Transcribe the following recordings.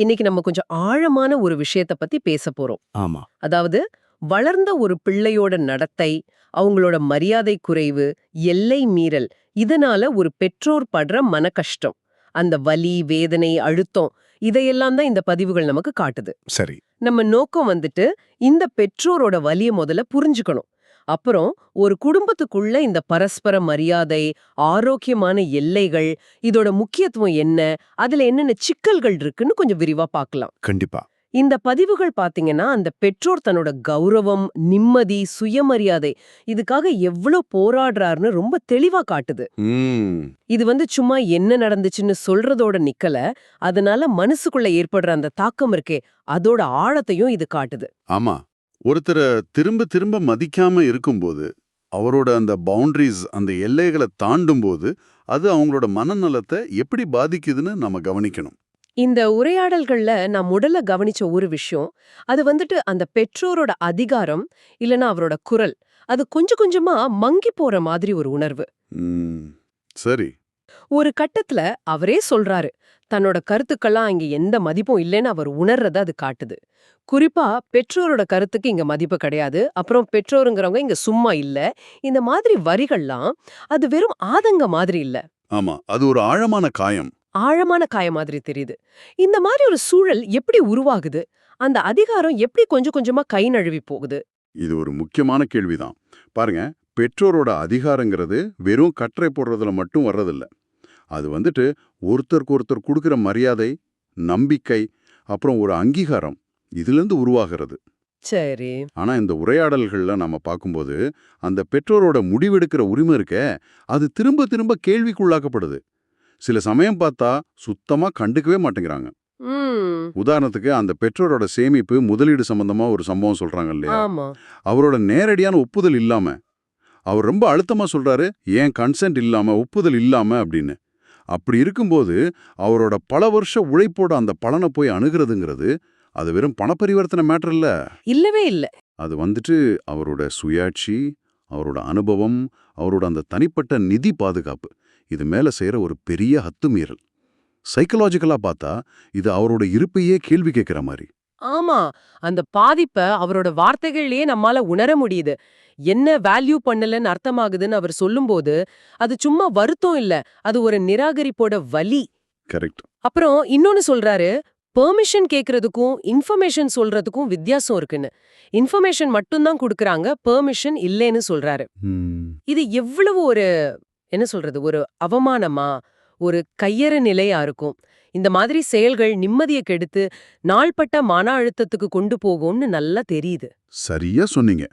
இன்னைக்கு நம்ம கொஞ்சம் ஆழமான ஒரு விஷயத்த பத்தி பேச போறோம். ஆமா. அதாவது வளர்ந்த ஒரு பிள்ளையோட நடத்தை அவங்களோட மரியாதை குறைவு எல்லை மீறல் இதனால ஒரு பெற்றோர் படுற மன கஷ்டம் அந்த வலி வேதனை அழுத்தம் இதையெல்லாம் தான் இந்த பதிவுகள் நமக்கு காட்டுது. சரி. நம்ம நோக்கம் வந்துட்டு இந்த பெற்றோரோட வலிய முதல்ல புரிஞ்சுக்கணும். அப்புறம் ஒரு குடும்பத்துக்குள்ள இந்த பரஸ்பர மரியாதை ஆரோக்கியமான எல்லைகள் இதோட முக்கியத்துவம் என்ன அதுல என்னென்ன சிக்கல்கள் இருக்குன்னு கொஞ்சம் விரிவா பார்க்கலாம். கண்டிப்பா. இந்த பதிவுகள் பாத்தீங்கன்னா அந்த பெற்றோர் தன்னோட கௌரவம் நிம்மதி சுயமரியாதை இதுக்காக எவ்வளவு போராடுறாருன்னு ரொம்ப தெளிவா காட்டுது. இது வந்து சும்மா என்ன நடந்துச்சுன்னு சொல்றதோட நிக்கல அதனால மனசுக்குள்ள ஏற்படுற அந்த தாக்கம் இருக்கே அதோட ஆழத்தையும் இது காட்டுது. ஆமா. ஒருத்தரை திரும்ப திரும்ப மதிக்காம இருக்கும்போது அவரோட அந்த பவுண்டரிஸ் அந்த எல்லைகளை தாண்டும் போது அது அவங்களோட மனநலத்தை எப்படி பாதிக்குதுன்னு நம்ம கவனிக்கணும். இந்த உரையாடல்கள்ல நான் முதல்ல கவனிச்ச ஒரு விஷயம் அது வந்துட்டு அந்த பெற்றோரோட அதிகாரம் இல்லனா அவரோட குரல். அது கொஞ்சம் கொஞ்சமா மங்கி போற மாதிரி ஒரு உணர்வு. சரி. ஒரு கட்டத்துல அவரே சொல்றாரு தன்னோட கருத்துக்கெல்லாம் இங்க எந்த மதிப்பும் இல்லைன்னு அவர் உணர்றத அது காட்டுது. குறிப்பா பெற்றோரோட கருத்துக்கு இங்க மதிப்பு கிடையாது. அப்புறம் பெற்றோருங்கிறவங்க இங்க சும்மா இல்ல. இந்த மாதிரி வரிகள்லாம் அது வெறும் ஆதங்க மாதிரி இல்ல. ஆமா அது ஒரு ஆழமான காயம். ஆழமான காய மாதிரி தெரியுது. இந்த மாதிரி ஒரு சூழல் எப்படி உருவாகுது? அந்த அதிகாரம் எப்படி கொஞ்சம் கொஞ்சமா கை நழுவி போகுது? இது ஒரு முக்கியமான கேள்விதான். பாருங்க பெற்றோரோட அதிகாரங்கிறது வெறும் கட்டளை போடுறதுல மட்டும் வர்றதில்ல. அது வந்துட்டு ஒருத்தருக்கு ஒருத்தர் கொடுக்குற மரியாதை நம்பிக்கை அப்புறம் ஒரு அங்கீகாரம். இதிலிருந்து உருவாகிறது. சரி. ஆனா இந்த உரையாடல்கள்ல நம்ம பார்க்கும்போது அந்த பெற்றோரோட முடிவெடுக்கிற உரிமை இருக்கே அது திரும்ப திரும்ப கேள்விக்குள்ளாக்கப்படுது. சில சமயம் பார்த்தா சுத்தமா கண்டுக்கவே மாட்டேங்கிறாங்க. உதாரணத்துக்கு அந்த பெற்றோரோட சேமிப்பு முதலீடு சம்பந்தமா ஒரு சம்பவம் சொல்றாங்க இல்லையா? அவரோட நேரடியான ஒப்புதல் இல்லாம அவர் ரொம்ப அழுத்தமா சொல்றாரு ஏன் கன்சென்ட் இல்லாம ஒப்புதல் இல்லாம அப்படின்னு. அப்படி இருக்கும்போது அவரோட பல வருஷ உழைப்போட அந்த பலனை போய் அணுகிறதுங்கிறது அது வெறும் பணப்பரிவர்த்தனை மேட்டர் இல்ல. இல்லவே இல்ல. அது வந்துட்டு அவரோட சுயாட்சி அவரோட அனுபவம் அவரோட அந்த தனிப்பட்ட நிதி பாதுகாப்பு. இது மேல செய்யற ஒரு பெரிய அத்துமீறல் சைக்கலாஜிக்கலா பார்த்தா இது அவரோட இருப்பையே கேள்வி கேட்கிற மாதிரி ஆமா. அந்த பாதிப்ப அவரோட வார்த்தைகள்லயே நம்மால உணர முடியுது. என்ன வேல்யூ பண்ணலன்னு அர்த்தமாகுதுன்னு அவர் சொல்லும்போது அது சும்மா வருத்தம் இல்ல. அது ஒரு நிராகரிப்போட வலி. கரெக்ட் அப்புறம் இன்னொன்னு சொல்றாரு பெர்மிஷன் கேக்குறதுக்கும் இன்ஃபர்மேஷன் சொல்றதுக்கும் வித்தியாசம் இருக்குன்னு. இன்ஃபர்மேஷன் மட்டும்தான் கொடுக்கறாங்க பெர்மிஷன் இல்லைன்னு சொல்றாரு. இது எவ்வளவு ஒரு என்ன சொல்றது ஒரு அவமானமா ஒரு கையறு நிலையா இருக்கும். இந்த மாதிரி செயல்கள் நிம்மதியை கெடுத்து நாள்பட்ட மன அழுத்தத்துக்கு கொண்டு போகும்னு நல்லா தெரியுது. சரியா சொன்னீங்க.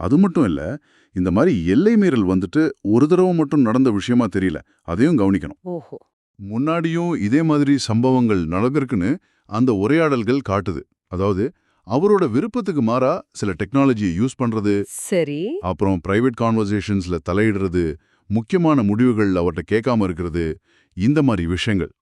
அது மட்டும் இல்ல இந்த மாதிரி எல்லை மீறல் வந்துட்டு ஒரு தடவை மட்டும் நடந்த விஷயமா தெரியல. அதையும் கவனிக்கணும். ஓஹோ. முன்னாடியும் இதே மாதிரி சம்பவங்கள் நடந்திருக்குன்னு அந்த உரையாடல்கள் காட்டுது. அதாவது அவரோட விருப்பத்துக்கு மாறா சில டெக்னாலஜியை யூஸ் பண்றது சரி. அப்புறம் பிரைவேட் கான்வர்சேஷன்ஸ்ல தலையிடுறது முக்கியமான முடிவுகள் அவர்கிட்ட கேட்காம இருக்கிறது இந்த மாதிரி விஷயங்கள்.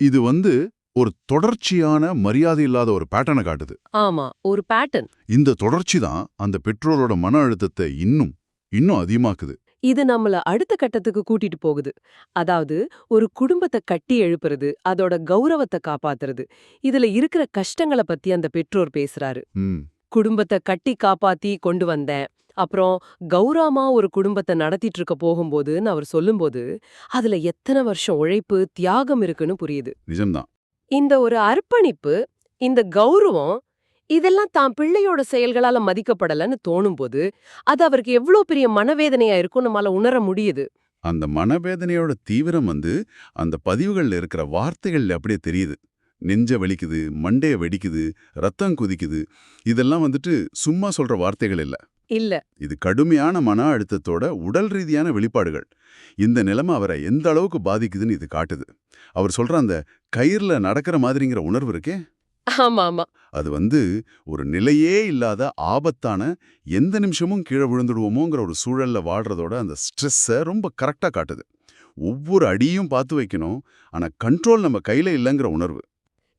இது வந்து ஒரு தொடர்ச்சியான மரியாதை இல்லாத ஒரு பேட்டர்னை காட்டுது. ஆமா ஒரு பேட்டர்ன் இந்த தொடர்ச்சி தான் அந்த பெற்றோரோட மன அழுத்தத்தை இன்னும் இன்னும் அதிகமாக்குது. இது நம்மள அடுத்த கட்டத்துக்கு கூட்டிட்டு போகுது. அதாவது ஒரு குடும்பத்தை கட்டி எழுப்புறது அதோட கௌரவத்தை காப்பாத்துறது. இதுல இருக்கிற கஷ்டங்கள பத்தி அந்த பெற்றோர் பேசுறாரு. குடும்பத்தை கட்டி காப்பாத்தி கொண்டு வந்தேன். அப்புறம் கௌரவமா ஒரு குடும்பத்தை நடத்திட்டு இருக்க போகும்போதுன்னு அவர் சொல்லும்போது அதுல எத்தனை வருஷம் உழைப்பு தியாகம் இருக்குன்னு புரியுது. நிஜம்தான். இந்த ஒரு அர்ப்பணிப்பு இந்த கௌரவம் இதெல்லாம் தான் பிள்ளையோட செயல்களால மதிக்கப்படலன்னு தோணும்போது அது அவருக்கு எவ்வளவு பெரிய மனவேதனையா இருக்கும் நம்மால உணர முடியுது. அந்த மனவேதனையோட தீவிரம் வந்து அந்த பதிவுகள்ல இருக்கிற வார்த்தைகள்ல அப்படியே தெரியுது. நெஞ்ச வலிக்குது மண்டைய வெடிக்குது ரத்தம் குதிக்குது. இதெல்லாம் வந்துட்டு சும்மா சொல்ற வார்த்தைகள் இல்ல. இல்ல. இது கடுமையான மன அழுத்தத்தோட உடல் ரீதியான வெளிப்பாடுகள். இந்த நிலைமை அவரை எந்த அளவுக்கு பாதிக்குதுன்னு இது காட்டுது. அவர் சொல்ற அந்த கயிறுல நடக்கிற மாதிரிங்கிற உணர்வு இருக்கே? ஆமா ஆமா அது வந்து ஒரு நிலையே இல்லாத ஆபத்தான எந்த நிமிஷமும் கீழே விழுந்துடுவோமோங்கிற ஒரு சூழல்ல வாழ்கிறதோட அந்த ஸ்ட்ரெஸ்ஸை ரொம்ப கரெக்டா காட்டுது. ஒவ்வொரு அடியும் பார்த்து வைக்கணும். ஆனா கண்ட்ரோல் நம்ம கையில இல்லைங்கிற உணர்வு.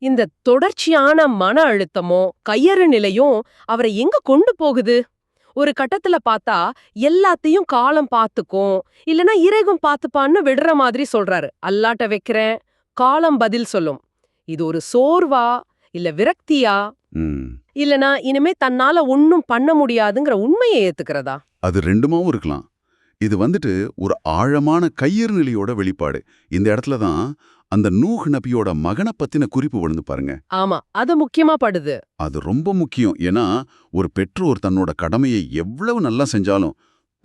இந்த தொடர்ச்சியான மன அழுத்தமோ கையறு நிலையும் அவரை எங்க கொண்டு போகுது? ஒரு கட்டத்துல பார்த்தா எல்லாத்தையும் காலம் பார்த்துக்கும் இல்லனா இறைகும் பார்த்துப்பான்னு விடுற மாதிரி சொல்றாரு. அல்லாட்ட வைக்கிறேன் காலம் பதில் சொல்லும். இது ஒரு சோர்வா இல்ல விரக்தியா? இல்லனா இனிமே தன்னால ஒன்னும் பண்ண முடியாதுங்கிற உண்மையை ஏத்துக்கிறதா? அது ரெண்டுமாவும் இருக்கலாம். இது வந்துட்டு ஒரு ஆழமான கையறுநிலையோட வெளிப்பாடு. இந்த இடத்துல தான் அந்த நூஹ் நபியோட மகனை பத்தின குறிப்பு விழுந்து பாருங்க. ஆமா அது முக்கியமா படுது. அது ரொம்ப முக்கியம். ஏன்னா ஒரு பெற்றோர் தன்னோட கடமையை எவ்வளவு நல்லா செஞ்சாலும்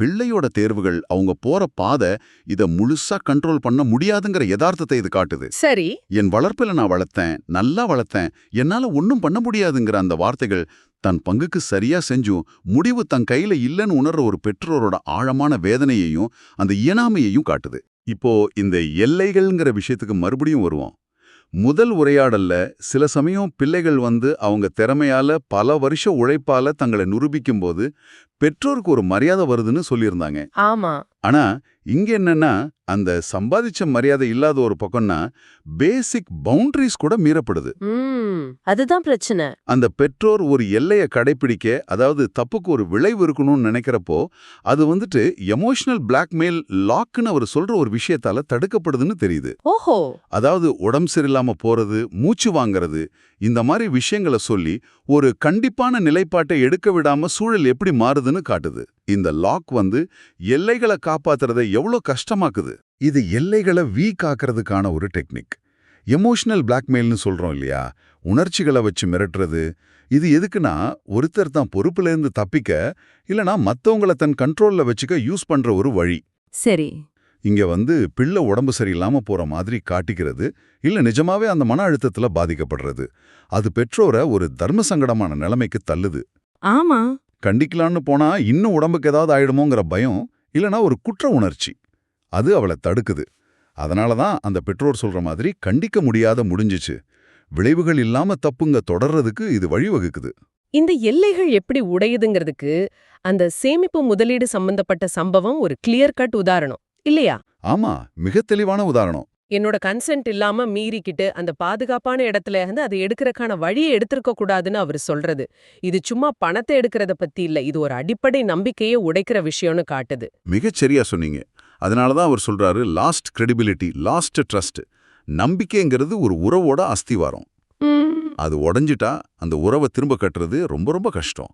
பிள்ளையோட தேர்வுகள் அவங்க போற பாதை இத முழுசா கண்ட்ரோல் பண்ண முடியாதுங்கிற யதார்த்தத்தை இது காட்டுது. சரி. என் வளர்ப்பில நான் வளர்த்தேன் நல்லா வளர்த்தேன் என்னால ஒன்னும் பண்ண முடியாதுங்கிற அந்த வார்த்தைகள் தன் பங்குக்கு சரியா செஞ்சும் முடிவு தன் கையில இல்லைன்னு உணர்ற ஒரு பெற்றோரோட ஆழமான வேதனையையும் அந்த இயனாமையையும் காட்டுது. இப்போ இந்த எல்லைகள்ங்கிற விஷயத்துக்கு மறுபடியும் வருவோம். முதல் உரையாடல்ல சில சமயம் பிள்ளைகள் வந்து அவங்க திறமையால பல வருஷ உழைப்பால தங்களை நிரூபிக்கும்போது பெற்றோருக்கு ஒரு மரியாதை வருதுன்னு சொல்லியிருந்தாங்க. ஆமா. ஆனா இங்க என்னன்னா அந்த சம்பாதிச்ச மரியாதை இல்லாத ஒரு பக்கம்னா பேசிக் பவுண்டரிஸ் கூட மீறப்படுது. அதுதான் பிரச்சனை. அந்த பெற்றோர் ஒரு எல்லையை கடைபிடிக்க அதாவது தப்புக்கு ஒரு விளைவு இருக்கணும்னு நினைக்கிறப்போ அது வந்துட்டு எமோஷனல் பிளாக்மெயில் லாக்குன்னு அவர் சொல்ற ஒரு விஷயத்தால தடுக்கப்படுதுன்னு தெரியுது. ஓஹோ. அதாவது உடம்பு சரியில்லாம போறது மூச்சு வாங்குறது இந்த மாதிரி விஷயங்களை சொல்லி ஒரு கண்டிப்பான நிலைப்பாட்டை எடுக்க விடாம சூழல் எப்படி மாறுதுன்னு காட்டுது. இந்த லாக் வந்து எல்லைகளை காப்பாத்துறதை எவ்வளோ கஷ்டமாக்குது. இது எல்லைகளை வீக் ஆக்குறதுக்கான ஒரு டெக்னிக் எமோஷனல் பிளாக்மெயில்னு சொல்றோம் இல்லையா? உணர்ச்சிகளை வச்சு மிரட்டுறது. இது எதுக்குன்னா ஒருத்தர் தான் பொறுப்புலேருந்து தப்பிக்க இல்லனா மத்தவங்கள தன் கண்ட்ரோல்ல வச்சுக்க யூஸ் பண்ற ஒரு வழி. சரி. இங்க வந்து பிள்ளை உடம்பு சரியில்லாம போற மாதிரி காட்டிக்கிறது இல்ல நிஜமாவே அந்த மன அழுத்தத்துல பாதிக்கப்படுறது. அது பெற்றோரை ஒரு தர்ம சங்கடமான நிலைமைக்கு தள்ளுது. ஆமா. கண்டிக்கலான்னு போனா இன்னும் உடம்புக்கு ஏதாவது ஆயிடுமோங்கிற பயம் இல்லனா ஒரு குற்ற உணர்ச்சி. அது அவளை தடுக்குது. அதனால தான் அந்த பெற்றோர் சொல்ற மாதிரி கண்டிக்க முடியாத முடிஞ்சிச்சு. விளைவுகள் இல்லாம தப்புங்க தொடர்றதுக்கு இது வழிவகுக்குது. இந்த எல்லைகள் எப்படி உடையுதுங்கிறதுக்கு அந்த சேமிப்பு முதலீடு சம்பந்தப்பட்ட சம்பவம் ஒரு கிளியர் கட் உதாரணம். இல்லையா? ஆமா மிக தெளிவான உதாரணம். என்னோட கன்சென்ட் இல்லாம மீறிக்கிட்டு அந்த பாதுகாப்பான இடத்துல இருந்து அதை எடுக்கிறக்கான வழியை எடுத்திருக்க கூடாதுன்னு அவர் சொல்றது. இது சும்மா பணத்தை எடுக்கிறத பத்தி இல்ல இது ஒரு அடிப்படை நம்பிக்கையை உடைக்கிற விஷயம்னு காட்டுது. மிகச் சரியா சொன்னீங்க. அதனால தான் அவர் சொல்றாரு லாஸ்ட் credibility லாஸ்ட் ட்ரஸ்ட் நம்பிக்கைங்கிறது ஒரு உறவோட அஸ்திவாரம். அது உடைஞ்சிட்டா அந்த உறவை திரும்ப கட்டுறது ரொம்ப ரொம்ப கஷ்டம்.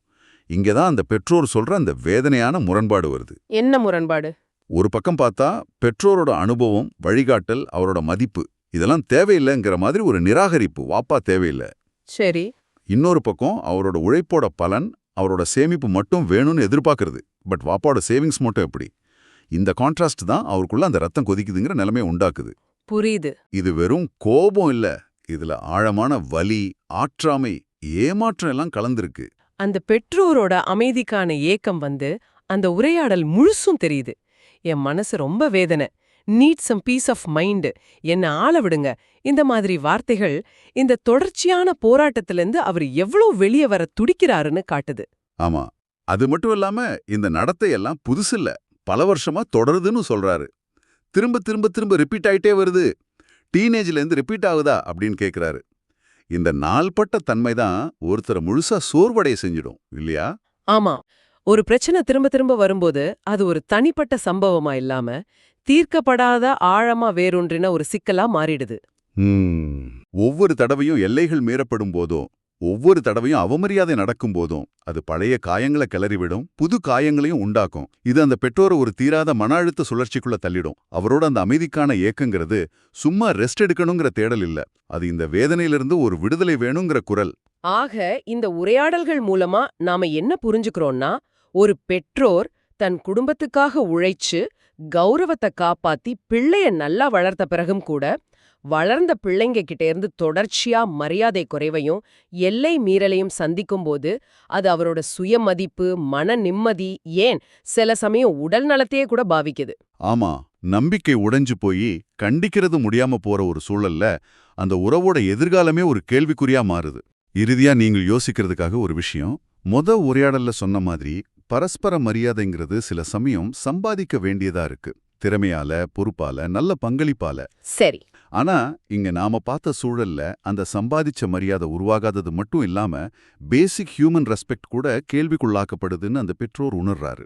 இங்க தான் அந்த பெற்றோர் சொல்ற அந்த வேதனையான முரண்பாடு வருது. என்ன முரண்பாடு? ஒரு பக்கம் பார்த்தா பெற்றோரோட அனுபவம் வழிகாட்டல் அவரோட மதிப்பு இதெல்லாம் தேவையில்லைங்கிற மாதிரி ஒரு நிராகரிப்பு வாப்பா தேவையில்லை. சரி. இன்னொரு பக்கம் அவரோட உழைப்போட பலன் அவரோட சேமிப்பு மட்டும் வேணும்னு எதிர்பார்க்கறது. பட் வாப்பாவோட சேவிங்ஸ் மட்டும் எப்படி? இந்த கான்ட்ராஸ்ட் தான் அவருக்குள்ள அந்த ரத்தம் கொதிக்குதுங்கிற நிலைமையை உண்டாக்குது. புரியுது. இது வெறும் கோபம் இல்ல இதுல ஆழமான வலி ஆற்றாமை ஏமாற்றம் எல்லாம் கலந்திருக்கு. அந்த பெற்றோரோட அமைதிக்கான ஏக்கம் வந்து அந்த உரையாடல் முழுசும் தெரியுது. என் மனசு ரொம்ப வேதனை. Need some peace of mind என்ன ஆள விடுங்க. இந்த மாதிரி வார்த்தைகள் இந்த தொடர்ச்சியான போராட்டத்திலிருந்து அவர் எவ்வளவு வெளியே வர துடிக்கிறாருன்னு காட்டுது. ஆமா. அது மட்டும் இல்லாம இந்த நடத்தையெல்லாம் புதுசில்ல. பல வருஷமா தொடருதுன்னு சொல்றாரு. திரும்ப திரும்ப திரும்ப ரிப்பீட் ஆயிட்டே வருது. டீனேஜ்ல இருந்து ரிப்பீட் ஆகுதா அப்படின்னு கேக்குறாரு. இந்த நாள்பட்ட தன்மை தான் ஒருத்தரை முழுசா சோர்வடைய செஞ்சிடும் இல்லையா? ஆமா. ஒரு பிரச்சனை திரும்ப திரும்ப வரும்போது அது ஒரு தனிப்பட்ட சம்பவமா இல்லாம தீர்க்கப்படாத ஆழமா வேரூன்றின ஒரு சிக்கலா மாறிடுது. ஒவ்வொரு தடவையும் எல்லைகள் மீறப்படும் போதும் ஒவ்வொரு தடவையும் அவமரியாதை நடக்கும் போதும் அது பழைய காயங்களை கிளறிவிடும் புது காயங்களையும் உண்டாக்கும். இது அந்த பெற்றோரை ஒரு தீராத மன அழுத்த சுழற்சிக்குள்ள தள்ளிடும். அவரோட அந்த அமைதிக்கான ஏக்கங்கிறது சும்மா ரெஸ்ட் எடுக்கணுங்கிற தேடல் இல்ல. அது இந்த வேதனையிலிருந்து ஒரு விடுதலை வேணுங்கிற குரல். ஆக இந்த உரையாடல்கள் மூலமா நாம என்ன புரிஞ்சுக்கிறோம்னா ஒரு பெற்றோர் தன் குடும்பத்துக்காக உழைச்சு கௌரவத்தை காப்பாத்தி பிள்ளைய நல்லா வளர்த்த பிறகும் கூட வளர்ந்த பிள்ளைங்க கிட்ட இருந்து தொடர்ச்சியா மரியாதை குறைவையும் எல்லை மீறலையும் சந்திக்கும்போது அது அவரோட சுயமதிப்பு மன நிம்மதி ஏன் சில சமயம் உடல் நலத்தையே கூட பாவிக்குது. ஆமா நம்பிக்கை உடைஞ்சு போய் கண்டிக்கிறது முடியாம போற ஒரு சூழல்ல அந்த உறவோட எதிர்காலமே ஒரு கேள்விக்குறியா மாறுது. இறுதியா நீங்கள் யோசிக்கிறதுக்காக ஒரு விஷயம். மொத உரையாடல்ல சொன்ன மாதிரி பரஸ்பர மரியாதைங்கிறது சில சமயம் சம்பாதிக்க வேண்டியதா இருக்கு. திறமையால பொறுப்பால நல்ல பங்களிப்பால. சரி. ஆனா இங்க நாம பார்த்த சூழல்ல அந்த சம்பாதிச்ச மரியாதை உருவாகாதது மட்டும் இல்லாம பேசிக் ஹியூமன் ரெஸ்பெக்ட் கூட கேள்விக்குள்ளாக்கப்படுதுன்னு அந்த பெற்றோர் உணர்றாரு.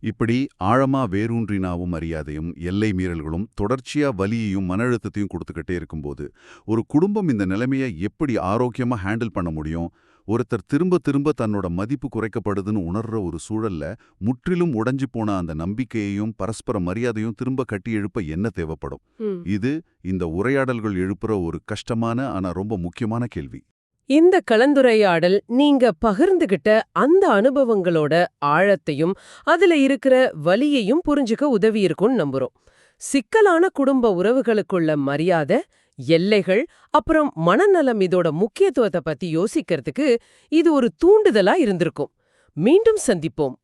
இப்படி ஆழமா வேரூன்றினாவும் மரியாதையும் எல்லை மீறல்களும் தொடர்ச்சியா வலியையும் மன அழுத்தத்தையும் கொடுத்துக்கிட்டே இருக்கும்போது ஒரு குடும்பம் இந்த நிலைமையை எப்படி ஆரோக்கியமா ஹேண்டில் பண்ண முடியும்? ஒருத்தர் திரும்ப திரும்ப தன்னோட மதிப்பு குறைக்கப்படுதுன்னு உணர்ற ஒரு சூழல்ல முற்றிலும் உடைஞ்சு போன அந்த நம்பிக்கையையும் பரஸ்பர மரியாதையும் திரும்ப கட்டி எழுப்ப என்ன தேவைப்படும். இது இந்த உரையாடல்கள் எழுப்புற ஒரு கஷ்டமான ஆனா ரொம்ப முக்கியமான கேள்வி. இந்த கலந்துரையாடல் நீங்க பகிர்ந்துகிட்ட அந்த அனுபவங்களோட ஆழத்தையும் அதுல இருக்கிற வலியையும் புரிஞ்சுக்க உதவி இருக்கும்னு நம்புறோம். சிக்கலான குடும்ப உறவுகளுக்குள்ள மரியாதை எல்லைகள் அப்புறம் மனநலம் இதோட முக்கியத்துவத்தை பத்தி யோசிக்கிறதுக்கு இது ஒரு தூண்டுதலா இருந்திருக்கும். மீண்டும் சந்திப்போம்.